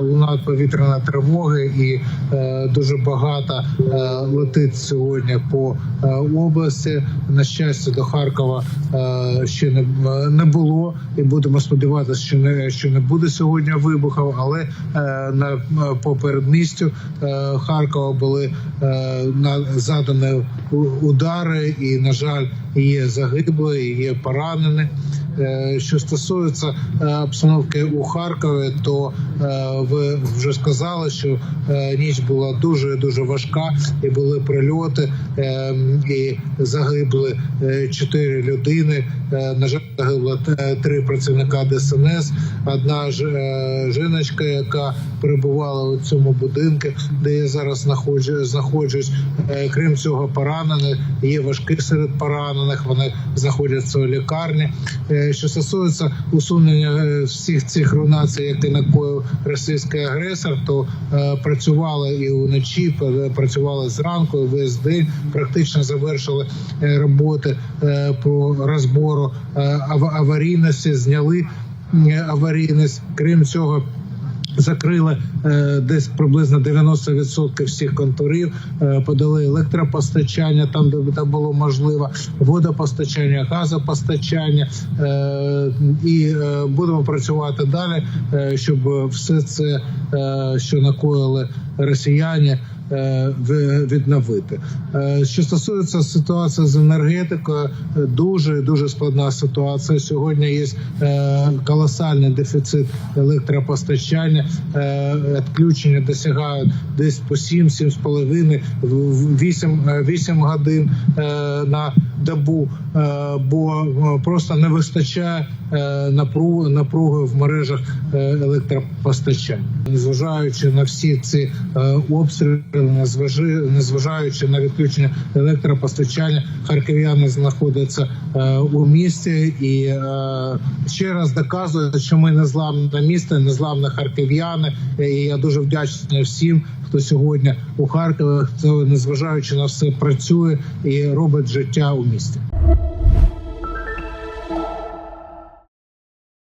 Лунають повітряна тривоги, і е, дуже багато е, летить сьогодні по е, області. На щастя, до Харкова е, ще не, не було, і будемо сподіватися, що не що не буде сьогодні вибухів. Але е, на по передмістю е, Харкова були е, на задані удари, і на жаль, є загиблі, і є поранені. Е, Що стосується е, обстановки у Харкові, то е, ви вже сказали, що е, ніч була дуже дуже важка, і були прильоти, е, і загибли е, чотири людини. Е, На жаль, загибло е, три працівника ДСНС. Одна ж е, жіночка, яка перебувала у цьому будинку, де я зараз знаходжу, знаходжусь. Крім цього, поранені є важкі серед поранених. Вони знаходяться у лікарні. Що стосується усунення всіх цих руйнацій, які накоїв російський агресор, то працювали і вночі, пр- працювали зранку, весь день. Практично завершили роботи по розбору е, аварійності, зняли аварійність. Крім цього. Закрили е, десь приблизно 90% всіх контурів, е, подали електропостачання там, де було можливо, водопостачання, газопостачання, і будемо працювати далі, щоб все це, що накоїли росіяни, відновити. Е, Що стосується ситуації з енергетикою, е, дуже дуже складна ситуація. Сьогодні є е, колосальний дефіцит електропостачання. Е, Відключення досягають десь по 7-7,5, 8, 8 годин е, на добу, е, бо е, просто не вистачає е, напруги, в мережах електропостачання. Незважаючи на всі ці обстріли, незважаючи на відключення електропостачання, харків'яни знаходяться у місті і ще раз доказують, що ми незламне місто, незламне харків'яни. І я дуже вдячний всім, хто сьогодні у Харкові, хто незважаючи на все працює і робить життя у місті місце.